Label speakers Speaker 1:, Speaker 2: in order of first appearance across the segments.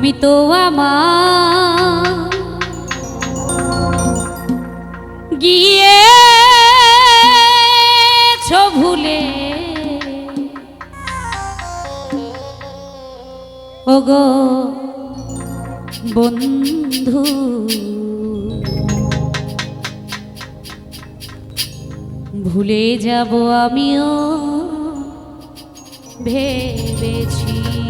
Speaker 1: তুমি তো আমার। গিয়ে ভুলে। ওগো বন্ধু ভুলে যাব আমিও ভেবেছি।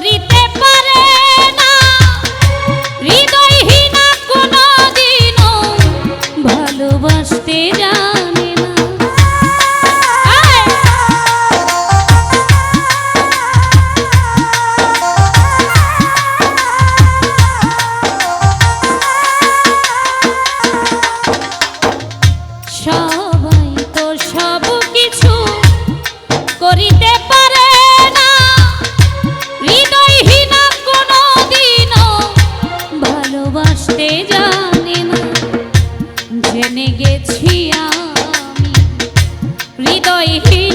Speaker 1: señorita. জেনে গেছি আমি। হৃদয়হীন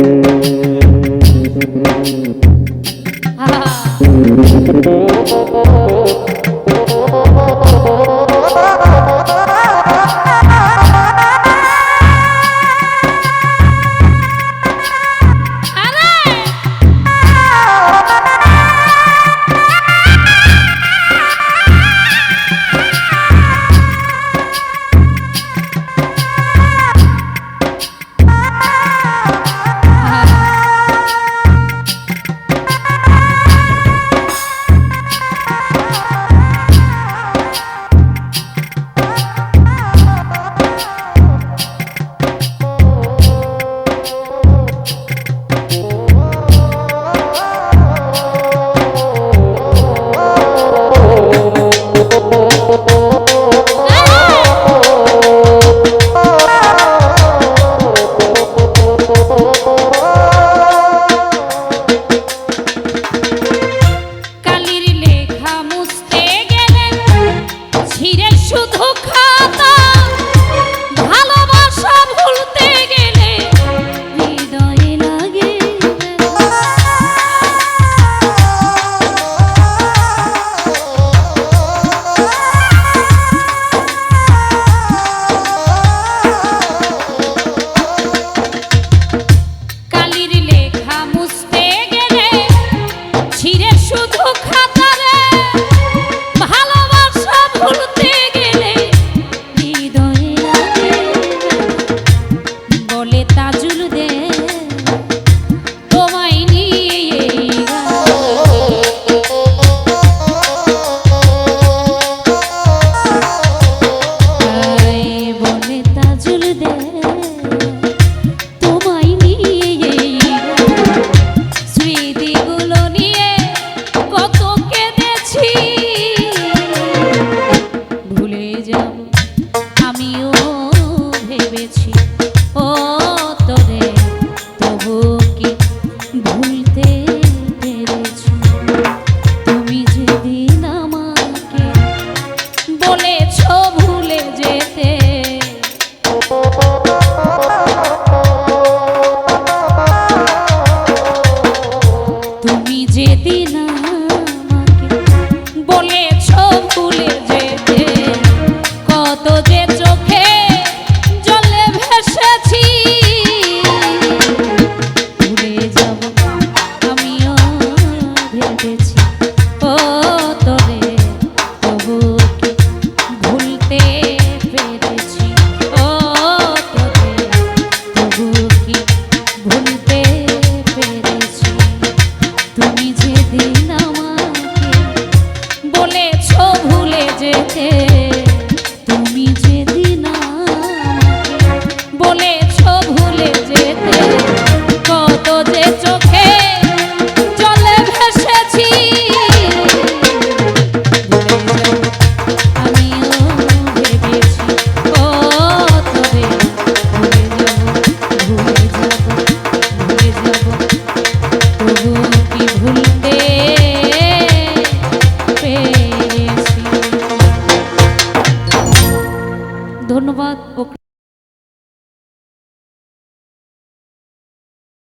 Speaker 1: Música শুধু খাত querer.